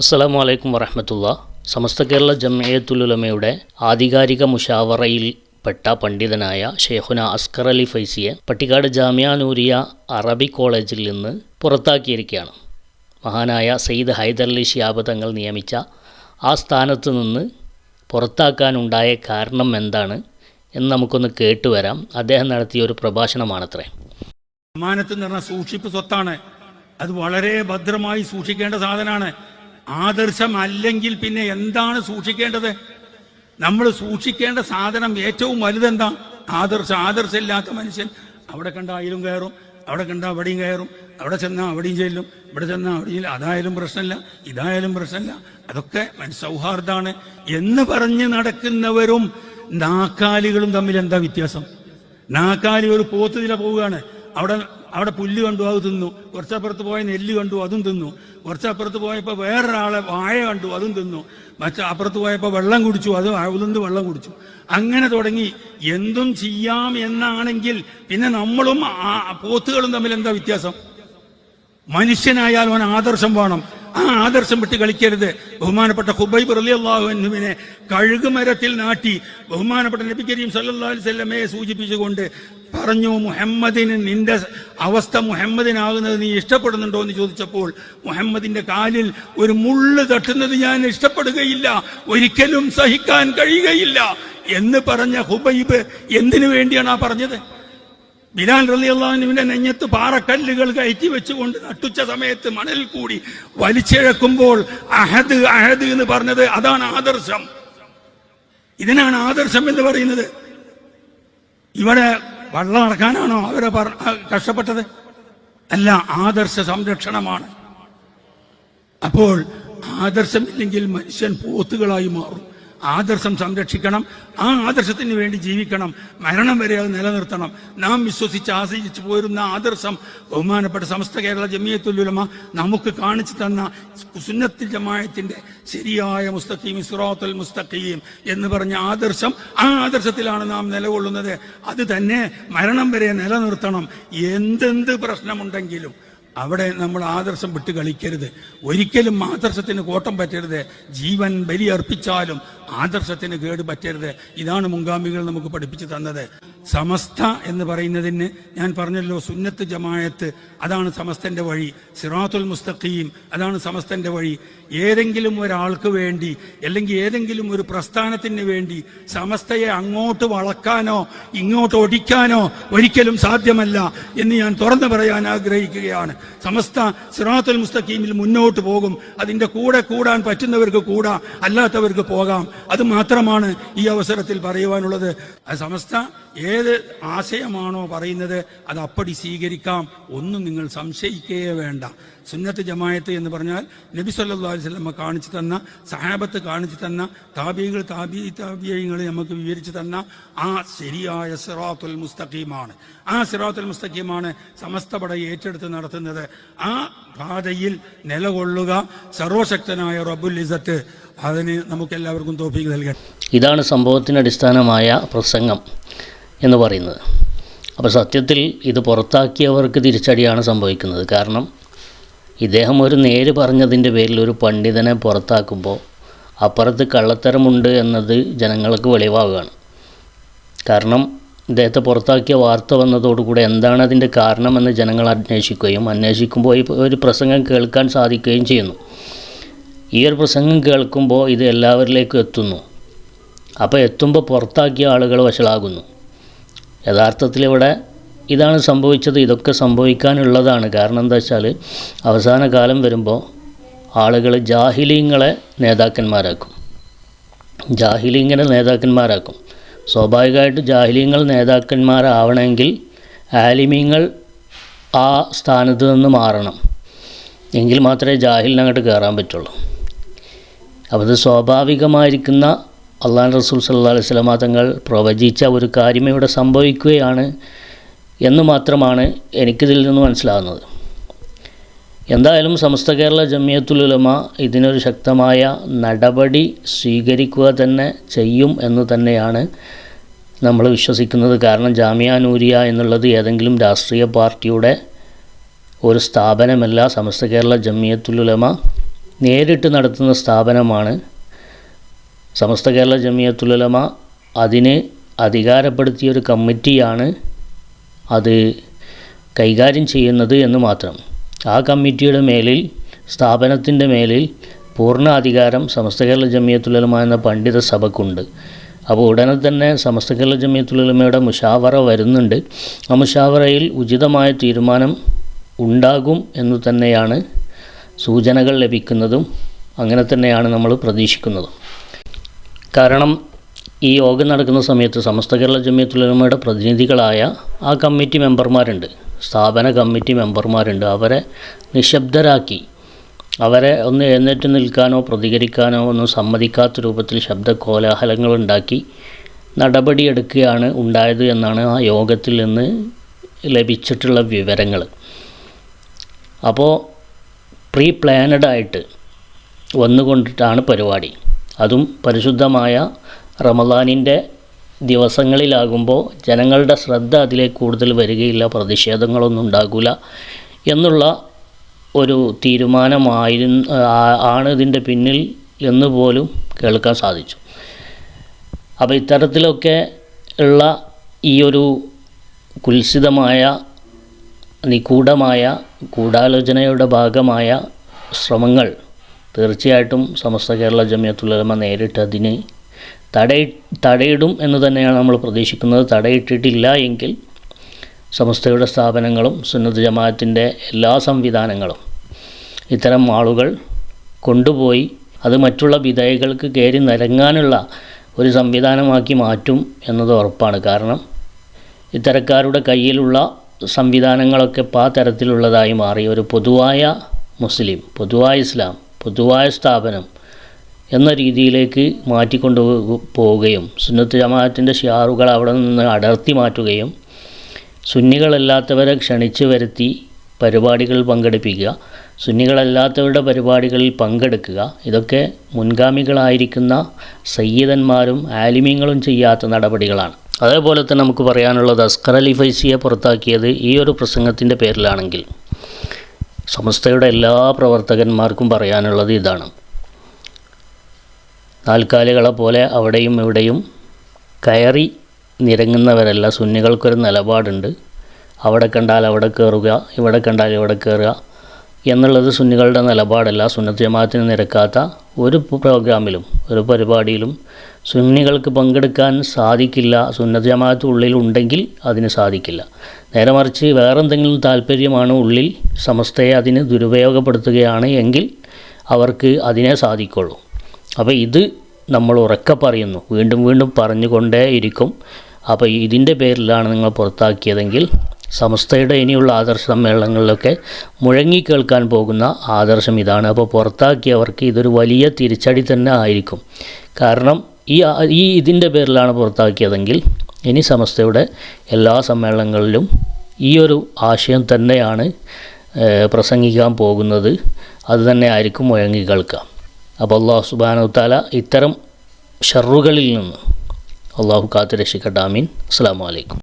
അസ്സലാമു അലൈക്കും വറഹമത്തുള്ള. സമസ്ത കേരള ജമയത്തുലുലമയുടെ ആധികാരിക മുഷാവറയിൽ പെട്ട പണ്ഡിതനായ ഷെയ്ഖുന അസ്കർ അലി ഫൈസിയെ പട്ടിക്കാട് ജാമ്യ നൂരിയ അറബി കോളേജിൽ നിന്ന് പുറത്താക്കിയിരിക്കുകയാണ്. മഹാനായ സയ്യിദ് ഹൈദർലി ഷിയാബ് തങ്ങൾ നിയമിച്ച ആ സ്ഥാനത്ത് നിന്ന് പുറത്താക്കാനുണ്ടായ കാരണം എന്താണ് എന്ന് നമുക്കൊന്ന് കേട്ടുവരാം അദ്ദേഹം നടത്തിയ ഒരു പ്രഭാഷണമാണത്രേ. അമാനത്ത് എന്ന് പറഞ്ഞാൽ സൂക്ഷിപ്പ് സ്വത്താണ്. അത് വളരെ ഭദ്രമായി സൂക്ഷിക്കേണ്ട സാധനമാണ്. ആദർശം അല്ലെങ്കിൽ പിന്നെ എന്താണ് സൂക്ഷിക്കേണ്ടത്? നമ്മൾ സൂക്ഷിക്കേണ്ട സാധനം ഏറ്റവും വലുതെന്താ? ആദർശം. ആദർശമില്ലാത്ത മനുഷ്യൻ അവിടെ കണ്ട ആയിലും കയറും അവിടെ കണ്ട അവിടെയും കയറും അവിടെ ചെന്നാൽ അവിടെയും ചെല്ലും ഇവിടെ ചെന്നാൽ അവിടെയും അതായാലും പ്രശ്നമില്ല ഇതായാലും പ്രശ്നമില്ല. അതൊക്കെ സൗഹാർദ്ദമാണ് എന്ന് പറഞ്ഞ് നടക്കുന്നവരും നാക്കാലികളും തമ്മിൽ എന്താ വ്യത്യാസം? നാക്കാലി ഒരു പോത്തുതില പോവുകയാണ്. അവിടെ അവിടെ പുല്ല് കണ്ടു അത് തിന്നു. കുറച്ചപ്പുറത്ത് പോയ നെല്ല് കണ്ടു അതും തിന്നു. കുറച്ചപ്പുറത്ത് പോയപ്പോൾ വേറൊരാളെ വായ കണ്ടു അതും തിന്നു. മറ്റേ അപ്പുറത്ത് പോയപ്പോൾ വെള്ളം കുടിച്ചു അത് ഉളുന്ന് വെള്ളം കുടിച്ചു. അങ്ങനെ തുടങ്ങി. എന്തും ചെയ്യാം എന്നാണെങ്കിൽ പിന്നെ നമ്മളും പോത്തുകളും തമ്മിൽ എന്താ വ്യത്യാസം? മനുഷ്യനായാൽ അവൻ ആദർശം വേണം. ആ ആദർശം വിട്ട് കളിക്കരുത്. ബഹുമാനപ്പെട്ട ഹുബൈബ് റലിയല്ലാഹുവിനെ കഴുകുമരത്തിൽ നാട്ടി ബഹുമാനപ്പെട്ട നബി കരീം അലൈവല്ലമയെ സൂചിപ്പിച്ചുകൊണ്ട് പറഞ്ഞു മുഹമ്മദിന് നിന്റെ അവസ്ഥ മുഹമ്മദിനാകുന്നത് നീ ഇഷ്ടപ്പെടുന്നുണ്ടോ? എന്ന് ചോദിച്ചപ്പോൾ മുഹമ്മദിന്റെ കാലിൽ ഒരു മുള്ള് തട്ടുന്നത് ഞാൻ ഇഷ്ടപ്പെടുകയില്ല. ഒരിക്കലും സഹിക്കാൻ കഴിയുകയില്ല. എന്ന് പറഞ്ഞ ഹുബൈബ് എന്തിനു വേണ്ടിയാണ് ആ പറഞ്ഞത്? ബിലാൽ റലിയല്ലാഹുവിന്റെ നെഞ്ഞത്ത് പാറക്കല്ലുകൾ കയറ്റി വെച്ചുകൊണ്ട് നട്ടുച്ച സമയത്ത് മണൽ കൂടി വലിച്ചിഴക്കുമ്പോൾ അഹദ് അഹദ് എന്ന് പറഞ്ഞത് അതാണ് ആദർശം. ഇതിനാണ് ആദർശം എന്ന് പറയുന്നത്. ഇവിടെ വള്ളം അടക്കാനാണോ അവരെ കഷ്ടപ്പെട്ടത്? അല്ല ആദർശ സംരക്ഷണമാണ്. അപ്പോൾ ആദർശമില്ലെങ്കിൽ മനുഷ്യൻ പോത്തുകളായി മാറും. ആദർശം സംരക്ഷിക്കണം. ആ ആദർശത്തിന് വേണ്ടി ജീവിക്കണം. മരണം വരെ അത് നിലനിർത്തണം. നാം വിശ്വസിച്ച് ആശ്രയിച്ചു പോരുന്ന ആദർശം ബഹുമാനപ്പെട്ട സമസ്ത കേരള ജമിയത്തുലുലമ നമുക്ക് കാണിച്ചു തന്ന സുന്നത്തിൽ ജമായത്തിന്റെ ശരിയായ മുസ്തഖീം ഇസ്രോത്തുൽ മുസ്തഖീം എന്ന് പറഞ്ഞ ആദർശം ആ ആദർശത്തിലാണ് നാം നിലകൊള്ളുന്നത്. അത് തന്നെ മരണം വരെ നിലനിർത്തണം. എന്തെന്ത് പ്രശ്നമുണ്ടെങ്കിലും അവിടെ നമ്മൾ ആദർശം വിട്ട് കളിക്കരുത് ഒരിക്കലും ആദർശത്തിന് കോട്ടം പറ്റരുത്. ജീവൻ ബലിയർപ്പിച്ചാലും ആദർശത്തിന് കേട് പറ്റരുത്. ഇതാണ് മുൻഗാമികൾ നമുക്ക് പഠിപ്പിച്ചു തന്നത്. സമസ്ത എന്ന് പറയുന്നതിന് ഞാൻ പറഞ്ഞല്ലോ സുന്നത്ത് ജമായത്ത് അതാണ് സമസ്തന്റെ വഴി. സിറാത്തുൽ മുസ്തഖീം അതാണ് സമസ്തന്റെ വഴി. ഏതെങ്കിലും ഒരാൾക്ക് വേണ്ടി അല്ലെങ്കിൽ ഏതെങ്കിലും ഒരു പ്രസ്ഥാനത്തിന് വേണ്ടി സമസ്തയെ അങ്ങോട്ട് വളക്കാനോ ഇങ്ങോട്ട് ഒടിക്കാനോ ഒരിക്കലും സാധ്യമല്ല എന്ന് ഞാൻ തുറന്നു പറയാൻ ആഗ്രഹിക്കുകയാണ്. സമസ്ത സിറാത്തുൽ മുസ്തഖീമിൽ മുന്നോട്ട് പോകും. അതിന്റെ കൂടെ കൂടാൻ പറ്റുന്നവർക്ക് കൂടാ അല്ലാത്തവർക്ക് പോകാം. അത് മാത്രമാണ് ഈ അവസരത്തിൽ പറയുവാനുള്ളത്. സമസ്ത ഏത് ആശയമാണോ പറയുന്നത് അത് അപ്പടി സ്വീകരിക്കാം. ഒന്നും നിങ്ങൾ സംശയിക്കേ വേണ്ട. സുന്നത്ത് ജമായത്ത് എന്ന് പറഞ്ഞാൽ നബി സല്ലല്ലാഹു അലൈഹി വസല്ലം കാണിച്ചു തന്ന സഹാബത്ത് കാണിച്ചു തന്ന താബികൾ താബി താബിയങ്ങൾ നമുക്ക് വിവരിച്ചു തന്ന ആ ശരിയായ സിറാത്തുൽ മുസ്തഖീമാണ്. ആ സിറാത്തുൽ മുസ്തഖീമാണ് സമസ്ത പട ഏറ്റെടുത്ത് നടത്തുന്നത്. ആ പാതയിൽ നിലകൊള്ളുക സർവശക്തനായ റബ്ബുൽ ഇസത്ത് അതിന് നമുക്ക് എല്ലാവർക്കും തോഫീക്ക് നൽകട്ടെ. ഇതാണ് സംഭവത്തിന് അടിസ്ഥാനമായ പ്രസംഗം എന്ന് പറയുന്നത്. അപ്പോൾ സത്യത്തിൽ ഇത് പുറത്താക്കിയവർക്ക് തിരിച്ചടിയാണ് സംഭവിക്കുന്നത്. കാരണം ഇദ്ദേഹം ഒരു നേര് പറഞ്ഞതിന്റെ പേരിൽ ഒരു പണ്ഡിതനെ പുറത്താക്കുമ്പോൾ അപ്പുറത്ത് കള്ളത്തരമുണ്ട് എന്നത് ജനങ്ങൾക്ക് വെളിവാകുകയാണ് കാരണം ഇദ്ദേഹത്തെ പുറത്താക്കിയ വാർത്ത വന്നതോടുകൂടെ എന്താണ് അതിന്റെ കാരണമെന്ന് ജനങ്ങൾ അന്വേഷിക്കുകയും അന്വേഷിക്കുമ്പോൾ ഒരു പ്രസംഗം കേൾക്കാൻ സാധിക്കുകയും ചെയ്യുന്നു. ഈ ഒരു പ്രസംഗം കേൾക്കുമ്പോൾ ഇത് എല്ലാവരിലേക്കും എത്തുന്നു. അപ്പോൾ എത്തുമ്പോൾ പുറത്താക്കിയ ആളുകൾ വഷളാകുന്നു. യഥാർത്ഥത്തിൽ ഇവിടെ ഇതാണ് സംഭവിച്ചത് ഇതൊക്കെ സംഭവിക്കാനുള്ളതാണ്. കാരണം എന്താ വെച്ചാൽ അവസാന കാലം വരുമ്പോൾ ആളുകൾ ജാഹിലീങ്ങളെ നേതാക്കന്മാരാക്കും. ജാഹിലീങ്ങളെ നേതാക്കന്മാരാക്കും. സ്വാഭാവികമായിട്ട് ജാഹിലീങ്ങൾ നേതാക്കന്മാരാവണമെങ്കിൽ ആലിമീങ്ങൾ ആ സ്ഥാനത്ത് നിന്ന് മാറണം. എങ്കിൽ മാത്രമേ ജാഹിലിനങ്ങോട്ട് കയറാൻ പറ്റുള്ളൂ. അപ്പോൾ അത് സ്വാഭാവികമായിരിക്കുന്ന അള്ളാഹ് റസൂൽ സല്ലാ അലൈഹി സ്വലാമ തങ്ങൾ പ്രവചിച്ച ഒരു കാര്യം ഇവിടെ സംഭവിക്കുകയാണ് എന്ന് മാത്രമാണ് എനിക്കിതിൽ നിന്ന് മനസ്സിലാകുന്നത്. എന്തായാലും സമസ്ത കേരള ജമിയത്തുലുലമ ഇതിനൊരു ശക്തമായ നടപടി സ്വീകരിക്കുക തന്നെ ചെയ്യും എന്ന് തന്നെയാണ് നമ്മൾ വിശ്വസിക്കുന്നത്. കാരണം ജാമിയ നൂരിയ എന്നുള്ളത് ഏതെങ്കിലും രാഷ്ട്രീയ പാർട്ടിയുടെ ഒരു സ്ഥാപനമല്ല. സമസ്ത കേരള ജമിയത്തുലുലമ നേരിട്ട് നടത്തുന്ന സ്ഥാപനമാണ് സമസ്ത കേരള ജമിയത്തുലമ അതിനെ അധികാരപ്പെടുത്തിയ ഒരു കമ്മിറ്റിയാണ് അത് കൈകാര്യം ചെയ്യുന്നത് എന്ന് മാത്രം. ആ കമ്മിറ്റിയുടെ മേലിൽ സ്ഥാപനത്തിന്റെ മേലിൽ പൂർണ അധികാരം സമസ്ത കേരള ജമിയത്തുലമ എന്ന പണ്ഡിത സഭക്കുണ്ട്. അപ്പോൾ ഉടനെ തന്നെ സമസ്ത കേരള ജമിയത്തുലമയുടെ മുഷാവറ വരുന്നുണ്ട്. ആ മുഷാവറയിൽ ഉചിതമായ തീരുമാനം ഉണ്ടാകും എന്ന് തന്നെയാണ് സൂചനകൾ ലഭിക്കുന്നതും അങ്ങനെ തന്നെയാണ് നമ്മൾ പ്രതീക്ഷിക്കുന്നതും. കാരണം ഈ യോഗം നടക്കുന്ന സമയത്ത് സമസ്ത കേരള ജമിയത്തുലമയുടെ പ്രതിനിധികളായ ആ കമ്മിറ്റി മെമ്പർമാരുണ്ട്. സ്ഥാപന കമ്മിറ്റി മെമ്പർമാരുണ്ട്. അവരെ നിശബ്ദരാക്കി അവരെ ഒന്ന് എഴുന്നേറ്റ് നിൽക്കാനോ പ്രതികരിക്കാനോ ഒന്നും സമ്മതിക്കാത്ത രൂപത്തിൽ ശബ്ദ കോലാഹലങ്ങൾ ഉണ്ടാക്കി നടപടിയെടുക്കുകയാണ് ഉണ്ടായത് എന്നാണ് ആ യോഗത്തിൽ നിന്ന് ലഭിച്ചിട്ടുള്ള വിവരങ്ങൾ. അപ്പോൾ പ്രീ പ്ലാനഡ് ആയിട്ട് വന്നുകൊണ്ടിട്ടാണ് പരിപാടി. അതും പരിശുദ്ധമായ റമദാനിന്റെ ദിവസങ്ങളിലാകുമ്പോൾ ജനങ്ങളുടെ ശ്രദ്ധ അതിലേക്ക് കൂടുതൽ വരികയില്ല പ്രതിഷേധങ്ങളൊന്നും ഉണ്ടാകില്ല എന്നുള്ള ഒരു തീരുമാനമായിരുന്നു ആണ് ഇതിന്റെ പിന്നിൽ എന്ന് പോലും കേൾക്കാൻ സാധിച്ചു. അപ്പോൾ ഇത്തരത്തിലൊക്കെ ഉള്ള ഈ ഒരു കുൽസിതമായ നിഗൂഢമായ ഗൂഢാലോചനയുടെ ഭാഗമായ ശ്രമങ്ങൾ തീർച്ചയായിട്ടും സമസ്ത കേരള ജമിയത്തുലമ നേരിട്ട് അതിന് തടയി തടയിടും എന്ന് തന്നെയാണ് നമ്മൾ പ്രതീക്ഷിക്കുന്നത്. തടയിട്ടിട്ടില്ല എങ്കിൽ സമസ്തയുടെ സ്ഥാപനങ്ങളും സുന്നത്ത് ജമാഅത്തിന്റെ എല്ലാ സംവിധാനങ്ങളും ഇത്തരം ആളുകൾ കൊണ്ടുപോയി അത് മറ്റുള്ള വിധേയകൾക്ക് കയറി നിരങ്ങാനുള്ള ഒരു സംവിധാനമാക്കി മാറ്റും എന്നത് ഉറപ്പാണ്. കാരണം ഇത്തരക്കാരുടെ കയ്യിലുള്ള സംവിധാനങ്ങളൊക്കെ ആ തരത്തിലുള്ളതായി മാറി. ഒരു പൊതുവായ മുസ്ലിം പൊതുവായ ഇസ്ലാം പൊതുവായ സ്ഥാപനം എന്ന രീതിയിലേക്ക് മാറ്റിക്കൊണ്ടു പോവുകയും സുന്നത്ത് ജമാഅത്തിന്റെ ഷിയാറുകൾ അവിടെ നിന്ന് അടർത്തി മാറ്റുകയും സുന്നികളല്ലാത്തവരെ ക്ഷണിച്ചു വരുത്തി പരിപാടികൾ പങ്കെടുപ്പിക്കുക സുന്നികളല്ലാത്തവരുടെ പരിപാടികളിൽ പങ്കെടുക്കുക ഇതൊക്കെ മുൻഗാമികളായിരിക്കുന്ന സയ്യിദന്മാരും ആലിമീങ്ങളും ചെയ്യാത്ത നടപടികളാണ്. അതേപോലെ തന്നെ നമുക്ക് പറയാനുള്ളത് അസ്കർ അലി ഫൈസിയെ പുറത്താക്കിയത് ഈ ഒരു പ്രസംഗത്തിന്റെ പേരിലാണെങ്കിൽ സമസ്തയുടെ എല്ലാ പ്രവർത്തകന്മാർക്കും പറയാനുള്ളത് ഇതാണ്. നാൽക്കാലികളെ പോലെ അവിടെയും ഇവിടെയും കയറി നിരങ്ങുന്നവരല്ല സുന്നികൾക്കൊരു നിലപാടുണ്ട്. അവിടെ കണ്ടാൽ അവിടെ കയറുക ഇവിടെ കണ്ടാൽ ഇവിടെ കയറുക എന്നുള്ളത് സുന്നികളുടെ നിലപാടല്ല. സുന്നത്ത് ജമാഅത്തിന് നിരക്കാത്ത ഒരു പ്രോഗ്രാമിലും ഒരു പരിപാടിയിലും സുന്നികൾക്ക് പങ്കെടുക്കാൻ സാധിക്കില്ല. സുന്നത്ത് ജമാഅത്ത് ഉള്ളിൽ ഉണ്ടെങ്കിൽ അതിന് സാധിക്കില്ല. നേരെ മറിച്ച് വേറെന്തെങ്കിലും താല്പര്യമാണ് ഉള്ളിൽ സമസ്തയെ അതിന് ദുരുപയോഗപ്പെടുത്തുകയാണ് എങ്കിൽ അവർക്ക് അതിനെ സാധിക്കുള്ളൂ. അപ്പോൾ ഇത് നമ്മൾ ഉറക്കെ പറയുന്നു. വീണ്ടും വീണ്ടും പറഞ്ഞുകൊണ്ടേ ഇരിക്കും. അപ്പോൾ ഇതിന്റെ പേരിലാണ് നിങ്ങൾ പുറത്താക്കിയതെങ്കിൽ സമസ്തയുടെ ഇനിയുള്ള ആദർശ സമ്മേളനങ്ങളിലൊക്കെ മുഴങ്ങി കേൾക്കാൻ പോകുന്ന ആദർശം ഇതാണ്. അപ്പോൾ പുറത്താക്കിയവർക്ക് ഇതൊരു വലിയ തിരിച്ചടി തന്നെ ആയിരിക്കും. കാരണം ഈ ഈ ഇതിന്റെ പേരിലാണ് പുറത്താക്കിയതെങ്കിൽ ഇനി സമസ്തയുടെ എല്ലാ സമ്മേളനങ്ങളിലും ഈ ഒരു ആശയം തന്നെയാണ് പ്രസംഗിക്കാൻ പോകുന്നത്. അത് തന്നെ ആയിരിക്കും മുഴങ്ങി കേൾക്കാം അപ്പോൾ അള്ളാഹു സുബാനു താല ഇത്തരം ഷറുകളിൽ നിന്ന് അള്ളാഹു കാത്തു രക്ഷിക്കട്ടെ ആമീൻ. അസ്സാം വലൈക്കും